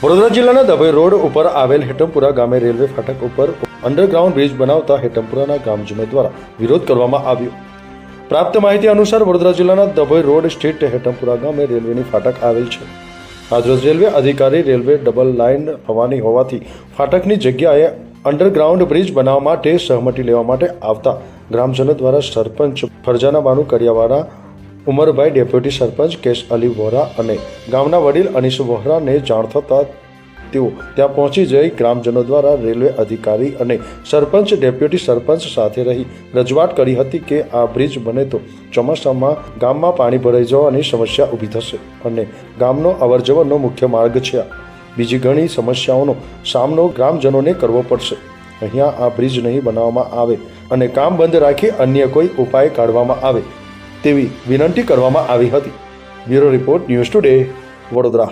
વડોદરા જિલ્લાના દભઈ રોડ ઉપર આવેલ હેટમપુરા ગામે રેલવે ફાટક ઉપર અંડરગ્રાઉન્ડ બ્રિજ બનાવતા હેટમપુરાના ગ્રામજનો દ્વારા વિરોધ કરવામાં આવ્યો. પ્રાપ્ત માહિતી અનુસાર વડોદરા જિલ્લાના દભોઈ રોડ સ્થિત હેટમપુરા ગામે રેલવેની ફાટક આવેલ છે. આજરોજ રેલવે અધિકારી રેલવે ડબલ લાઇન હોવાની હોવાથી ફાટકની જગ્યાએ અંડરગ્રાઉન્ડ બ્રિજ બનાવવા માટે સહમતી લેવા માટે આવતા ગ્રામજનો દ્વારા સરપંચ ફરજાના બાનુ કરિયાવાડા ઉમરભાઈ ડેપ્યુટી સરપંચ કેશ અલી વોરા અને ગામના વડીલ અનીસ વોહરાને જાણ થતાં તેઓ ત્યાં પહોંચી જઈ ગ્રામજનો દ્વારા રેલવે અધિકારી અને સરપંચ, ડેપ્યુટી સરપંચ સાથે રહી રજૂઆત કરી હતી કે આ બ્રિજ બને તો ચોમાસામાં ગામમાં પાણી ભરાઈ જવાની સમસ્યા ઊભી થશે અને ગામનો અવરજવરનો મુખ્ય માર્ગ છે બીજી ઘણી સમસ્યાઓનો સામનો ગ્રામજનોને કરવો પડશે. અહીંયા આ બ્રિજ નહીં બનાવવામાં આવે અને કામ બંધ રાખી અન્ય કોઈ ઉપાય કાઢવામાં આવે તેવી વિનંતી કરવામાં આવી હતી. Bureau report news today Vadodara.